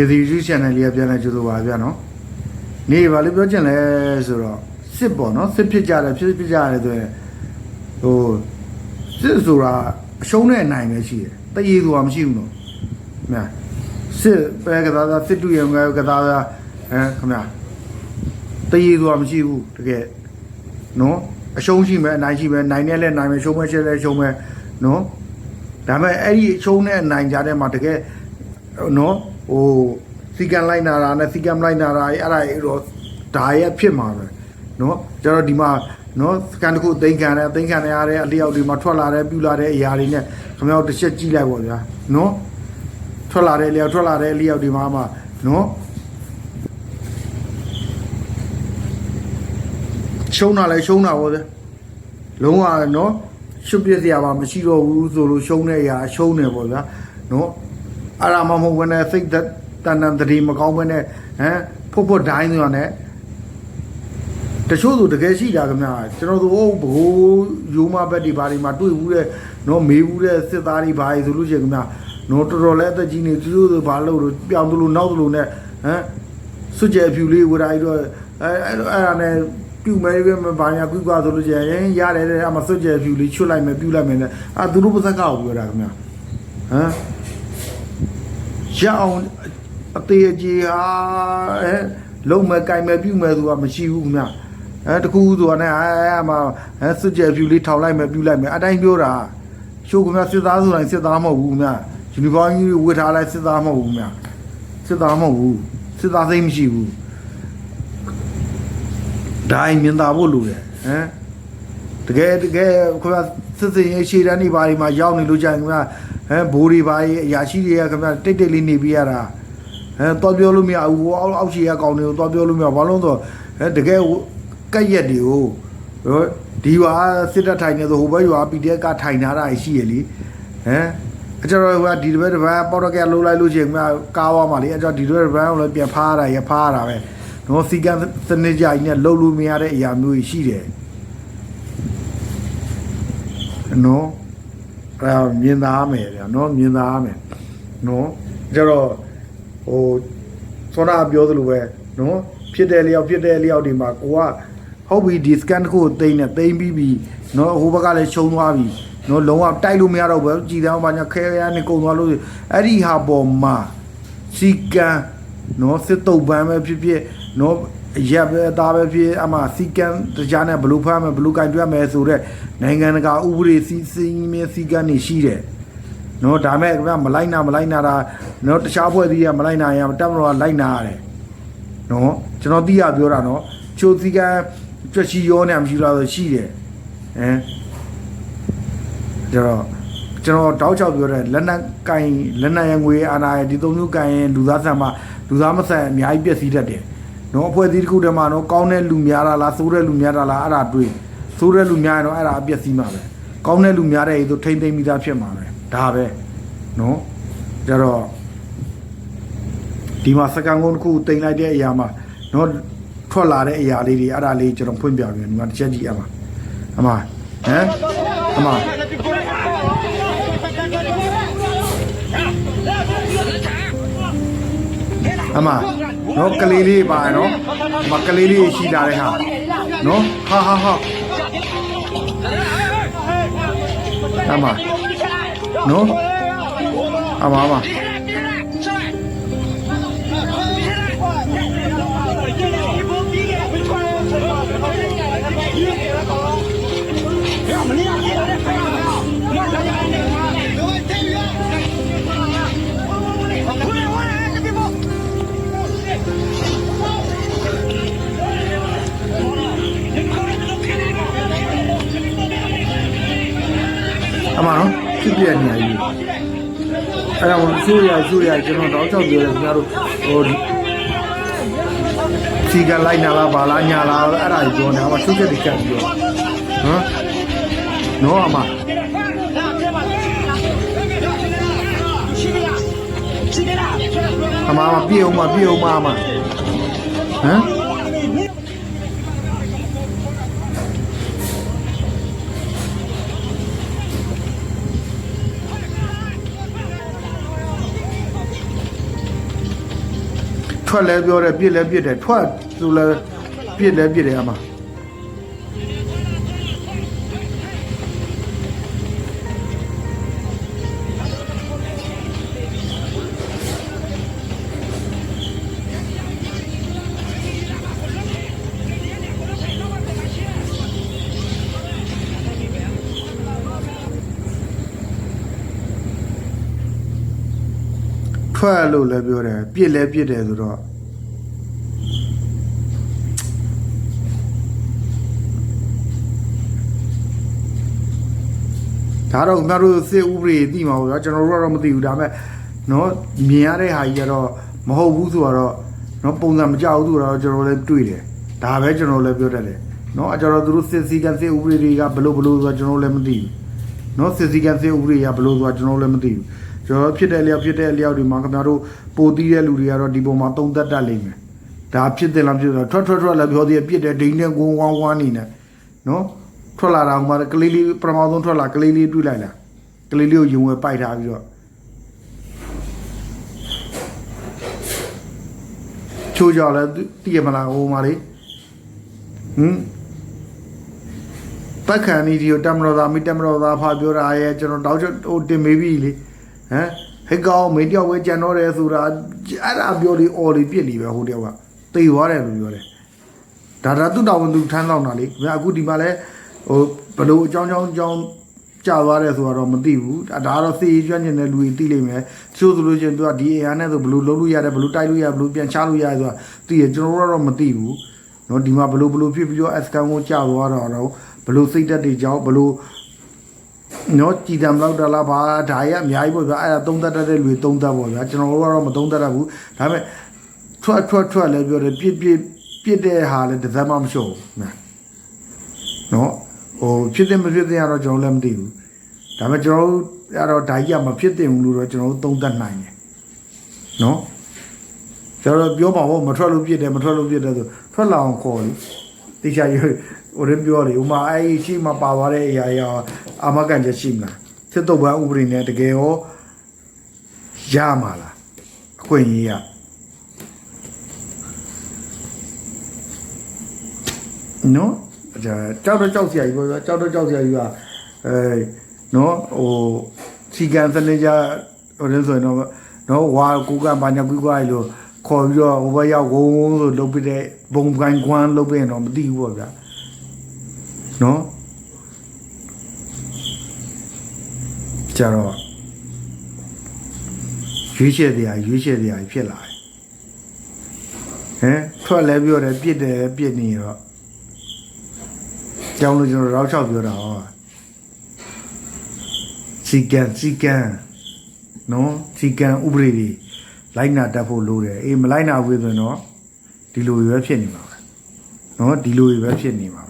KTV channel လေးကပြန်လဲကြိုးဆိုပါဗျာနော်နေပါလေပြောချင်လဲဆိုတော့စစ်ပေါ့နော်စစ်ဖြစ်ကြတယ်ဖြစ်ဖြစ်ကြတယ်ဆိုရင်ဟိုစစ်ဆိုတာအရှုံးနဲ့အနိုင်ပဲရှိတယ်တရေဆိုတာမရှိဘူးနော်ခင်ဗျာစစ်ပဲကစားသားစစ်တူရုံကကစားသားအဲခင်ဗျာတရေဆိုတာမရှိဘူးတကယ်နော်အရှုံးရှိမယ်အနိုင်ရှိမယ်နိုင်နဲ့လည်းနိုင်မယ်ရှုံးမယ်ရှဲလည်းရှုံးမယ်နော်ဒါပေမဲ့အဲ့ဒီအရှုံးနဲ့အနိုင်ကြတဲ့မှာတကယ်နော် ဟိုစီကံလိုက်နာတာနဲ့စီကံမလိုက်နာတာအဲ့အဲ့ဒါအဲ့တော့ဒါရဲ့ဖြစ်မှာပဲနော်ကျတော့ဒီမှာနော်စကန်တစ်ခုအသိမ်းခံတယ်အသိမ်းခံရတဲ့အလျောက်ဒီမှာထွက်လာတဲ့ပြူလာတဲ့အရာတွေနဲ့ခမောက်တစ်ချက်ကြည့်လိုက်ပါဗျာနော်ထွက်လာတဲ့အလျောက်ထွက်လာတဲ့အလျောက်ဒီမှာမှနော်ရှုံးတာလဲရှုံးတာပေါ့ဗျာလုံးဝနော်ရှုပ်ပြစ်စရာပါမရှိတော့ဘူးဆိုလို့ရှုံးတဲ့အရာရှုံးတယ်ပေါ့ဗျာနော် အဲ့ဒါမှမဟုတ်ဘဲနဲ့စိတ်သက်တန်တန်တတိမကောင်းဘဲနဲ့ဟမ်ဖို့ဖို့ဒိုင်းဆိုတာနဲ့တချို့ဆိုတကယ်ရှိတာခင်ဗျာကျွန်တော်တို့ဘိုးယူမဘက်ဒီဘာဒီမှာတွေ့ဘူးတဲ့နော်မေးဘူးတဲ့စစ်သားတွေဘာတွေဆိုလို့ရှိရင်ခင်ဗျာနော်တော်တော်လေးအသက်ကြီးနေသူတို့ဆိုဘာလို့လို့ပြောင်းသလိုနောက်သလိုနဲ့ဟမ်စွကြဲဖြူလေးဝရာကြီးတော့အဲအဲ့အဲ့ဒါနဲ့ပြူမဲပဲဘာညာကွီကွာဆိုလို့ရှိရင်ရတယ်တဲ့အမစွကြဲဖြူလေးချွတ်လိုက်မယ်ပြူလိုက်မယ်နဲ့အာသူတို့ပါဇက်ကောက်ပြောတာခင်ဗျာဟမ် ရအောင်အသေးအကြီးဟာအဲလုံးမဲ့ကြိုင်မဲ့ပြုတ်မဲ့ဆိုတာမရှိဘူးခင်ဗျအဲတကူဆိုတာနဲ့အဲအမအဲစွကြယ်ဖြူလေးထောင်လိုက်မဲ့ပြုတ်လိုက်မဲ့အတိုင်းပြောတာရှိုးခင်ဗျစစ်သားဆိုတိုင်းစစ်သားမဟုတ်ဘူးခင်ဗျယူနီဖောင်းကြီးဝတ်ထားလိုက်စစ်သားမဟုတ်ဘူးခင်ဗျစစ်သားမဟုတ်ဘူးစစ်သားသိမ်းမရှိဘူးဒိုင်းမြင်သာဖို့လိုတယ်ဟမ်တကယ်တကယ်ခင်ဗျစစ်စင်ရေးရှေ့တန်းနေပါဒီမှာရောက်နေလို့ကြရင်ခင်ဗျ ဟမ်ဘိုးတွေပါအရာရှိတွေကခင်ဗျတိတ်တိတ်လေးနေပြရတာဟမ်တော့ပြောလို့မရဘူးအောက်အောက်ရှိရကောင်းတွေကိုတော့ပြောလို့မရဘာလို့လဲဆိုတော့ဟမ်တကယ်ကက်ရက်တွေကိုဟိုဒီဟာစစ်တပ်ထိုင်နေဆိုဟိုဘက်ရွာ PDF ကထိုင်ထားတာရှိရလေဟမ်အကျတော့ဟိုကဒီတစ်ပတ်တစ်ပတ်ပေါ်တော့ကလှုပ်လိုက်လို့ရှိရင်ခင်ဗျကားသွားမှလေအကျတော့ဒီတစ်ပတ်တစ်ပတ်ကိုလည်းပြန်ဖားရတာရဖားရတာပဲနော်စီကံစနစ်ကြကြီးနဲ့လှုပ်လို့မရတဲ့အရာမျိုးကြီးရှိတယ်နော် အဲမြင်သားမယ်ဗျာနော်မြင်သားမယ်နော်ကြတော့ဟိုစောနာပြောသလိုပဲနော်ဖြစ်တဲ့လျောက်ဖြစ်တဲ့လျောက်ဒီမှာကိုကဟုတ်ပြီဒီစကန်တစ်ခုကိုတိမ့်နေတိမ့်ပြီးပြီနော်ဟိုဘက်ကလည်းရှုံသွားပြီနော်လုံးဝတိုက်လို့မရတော့ဘူးကြည်တောင်းပါညာခဲရနေကုန်သွားလို့အဲ့ဒီဟာပေါ်မှာစီကန်နော်စစ်တုပ်ပန်းပဲဖြစ်ဖြစ်နော် ရက်ပဲအသားပဲဖြစ်အမှစီကန်တရားနဲ့ဘလူးဖမ်းမယ်ဘလူးကင်တွက်မယ်ဆိုတော့နိုင်ငံတကာဥပဒေစီစီမင်းစီကန်နေရှိတယ်နော်ဒါမဲ့ကမလိုက်နာမလိုက်နာတာနော်တခြားဖွဲ့စည်းကမလိုက်နာရတပ်မတော်ကလိုက်နာရတယ်နော်ကျွန်တော်သိရပြောတာနော်ချိုစီကန်ကြွချီရောနေမရှိလားဆိုရှိတယ်ဟမ်ကျတော့ကျွန်တော်တောက်ချောက်ပြောတဲ့လက်နက်ကင်လက်နက်ရငွေအာနာရဒီသုံးမျိုးကင်ရင်လူသားဆန်မှာလူသားမဆန်အများကြီးပြည့်စည်တတ်တယ် နော်အဖွဲ့အစည်းတစ်ခုတည်းမှာနော်ကောင်းတဲ့လူများတာလားဆိုးတဲ့လူများတာလားအဲ့ဒါတွေးဆိုးတဲ့လူများရင်တော့အဲ့ဒါအပြည့်စည်မှာပဲကောင်းတဲ့လူများတဲ့ရေဆိုထိမ့်သိမ့်မိသားဖြစ်မှာပဲဒါပဲနော်ကြတော့ဒီမှာစကန်ကုန်းတစ်ခုတင်လိုက်တဲ့အရာမှာနော်ထွက်လာတဲ့အရာလေးတွေအဲ့ဒါလေးကျွန်တော်ဖွင့်ပြပြဒီမှာတစ်ချက်ကြည့်အမအမဟမ်အမအမ နော်ကလေးလေးပါနော်အမကလေးလေးရှိလာတဲ့ဟာနော်ဟာဟာဟာအမနော်အမအမအမ နော်ဖြစ်ပြနေရည်အဲ့ဒါကိုဆိုးရဆိုးရကျွန်တော်တော့ကြောက်ပြောတယ်ခင်ဗျားတို့ဟိုစီကလိုက်နာလားဘာလားညာလားအဲ့ဒါကြီးပြောနေအမချုပ်ချက်တက်ကပ်ပြောဟမ်နော်အမအမအမပြေအောင်မပြေအောင်မအမဟမ် ထွက်လဲပြောတယ်ပြစ်လဲပြစ်တယ်ထွက်ဆိုလဲပြစ်လဲပြစ်တယ်အမ ထွက်လို့လဲပြောတယ်ပြစ်လဲပြစ်တယ်ဆိုတော့ဒါတော့ငါတို့စစ်ဥပဒေသိမှာပေါ့ဗျာကျွန်တော်တို့ကတော့မသိဘူးဒါပေမဲ့နော်မြင်ရတဲ့ဟာကြီးကတော့မဟုတ်ဘူးဆိုတော့နော်ပုံစံမကြောက်ဘူးဆိုတော့ကျွန်တော်လည်းတွေ့တယ်ဒါပဲကျွန်တော်လည်းပြောတတ်တယ်နော်အကျွန်တော်တို့စစ်စည်းကမ်းစစ်ဥပဒေတွေကဘလို့ဘလို့ဆိုတော့ကျွန်တော်လည်းမသိဘူးနော်စစ်စည်းကမ်းစစ်ဥပဒေရဘယ်လိုဆိုတာကျွန်တော်လည်းမသိဘူး ကျွန်တော်ဖြစ်တဲ့အလျောက်ဖြစ်တဲ့အလျောက်ဒီမှာခင်ဗျားတို့ပိုတီးတဲ့လူတွေကတော့ဒီပုံမှာသုံးသက်တတ်လိမ့်မယ်ဒါဖြစ်တယ်လားဖြစ်တယ်ထွက်ထွက်ထွက်လည်းပြောသေးတယ်ပြစ်တယ်ဒိန်းနဲ့ကိုဝမ်းဝမ်းနေနေနော်ထွက်လာတာဟိုမှာကလေးလေးပထမဆုံးထွက်လာကလေးလေးတွေ့လိုက်လားကလေးလေးကိုယုံဝဲပိုက်ထားပြီးတော့ချိုးကြလဲတည်ရမလားဟိုမှာလေဟမ်တက်ခံနေဒီကိုတမတော်သားမိတမတော်သားဖာပြောတာရဲ့ကျွန်တော်တောက်ချဟိုတင်မေးပြီလေ ဟမ်ဟဲ့ကောင်မင်းတယောက်ပဲကြံတော့တယ်ဆိုတာအဲ့ဒါပြောလေအော်လေပြစ်လီပဲဟိုတယောက်ကတေသွားတယ်လို့ပြောတယ်ဒါဒါသူ့တော်ဝန်သူထမ်းဆောင်တာလေခင်ဗျအခုဒီမှာလဲဟိုဘလို့အကြောင်းကြောင်းအကြောင်းကြာသွားတယ်ဆိုတော့မသိဘူးဒါဒါကတော့သိရွှညင်တဲ့လူတွေသိလိမ့်မယ်သူဆိုလို့ချင်းသူကဒီအရာနဲ့ဆိုဘလို့လုံးလို့ရတယ်ဘလို့တိုက်လို့ရဘလို့ပြန်ချလို့ရတယ်ဆိုတာသိရကျွန်တော်တို့ကတော့မသိဘူးနော်ဒီမှာဘလို့ဘလို့ဖြစ်ပြီးတော့ S ကန်ကိုကြာသွားတော့တော့ဘလို့စိတ်တက်တွေကြောင်းဘလို့ နော်ကြည်တံလောက်တလားပါဒါရအများကြီးပေါ့ဗျာအဲ့ဒါသုံးသက်တတ်တဲ့လူတွေသုံးသက်ပေါ့ဗျာကျွန်တော်တို့ကတော့မသုံးသက်တတ်ဘူးဒါပေမဲ့ထွက်ထွက်ထွက်လည်းပြောတယ်ပြစ်ပြစ်ပြစ်တဲ့ဟာလည်းတစ်စက်မှမလျှော့ဘူးနော်နော်ဟိုဖြစ်တဲ့မဖြစ်တဲ့ကတော့ကျွန်တော်လည်းမသိဘူးဒါပေမဲ့ကျွန်တော်တို့အဲ့တော့ဓာကြီးကမဖြစ်တင်ဘူးလို့တော့ကျွန်တော်တို့သုံးသက်နိုင်တယ်နော်ကျွန်တော်ပြောပါဘောမထွက်လို့ပြစ်တယ်မထွက်လို့ပြစ်တယ်ဆိုထွက်လာအောင်ခေါ်လေတိကျရ ဟိုရင်းပြောလေဥမာအဲ့ဒီရှိမှပါသွားတဲ့အရာရောအာမကန်ချက်ရှိမလားစစ်တုပ်ပန်းဥပဒေနဲ့တကယ်ရောရမှာလားအခွင့်အရေးရနော်ဒါကြောက်တော့ကြောက်စရာကြီးပေါ့ဗျာကြောက်တော့ကြောက်စရာကြီးကအဲနော်ဟိုစီကန်စနေကြဟိုလည်းဆိုရင်တော့နော်ဝါကူကဘာညာကူကလို့ခေါ်ပြီးတော့ဟိုဘက်ရောက်ဝုန်းဝုန်းဆိုလုပ်ပြတဲ့ဘုံကိုင်းကွမ်းလုပ်ပြရင်တော့မသိဘူးပေါ့ဗျာ နော်ကြတော့ရွေးချယ်တရားရွေးချယ်တရားဖြစ်လာတယ်ဟမ်ထွက်လဲပြောတယ်ပြစ်တယ်ပြစ်နေတော့ကြောင်းလို့ကျွန်တော်ရောက်ချောက်ပြောတာဟောစီကန်စီကန်နော်စီကန်ဥပဒေတွေလိုက်နာတတ်ဖို့လိုတယ်အေးမလိုက်နာဘူးဆိုရင်တော့ဒီလိုပဲဖြစ်နေမှာပဲနော်ဒီလိုပဲဖြစ်နေမှာပဲ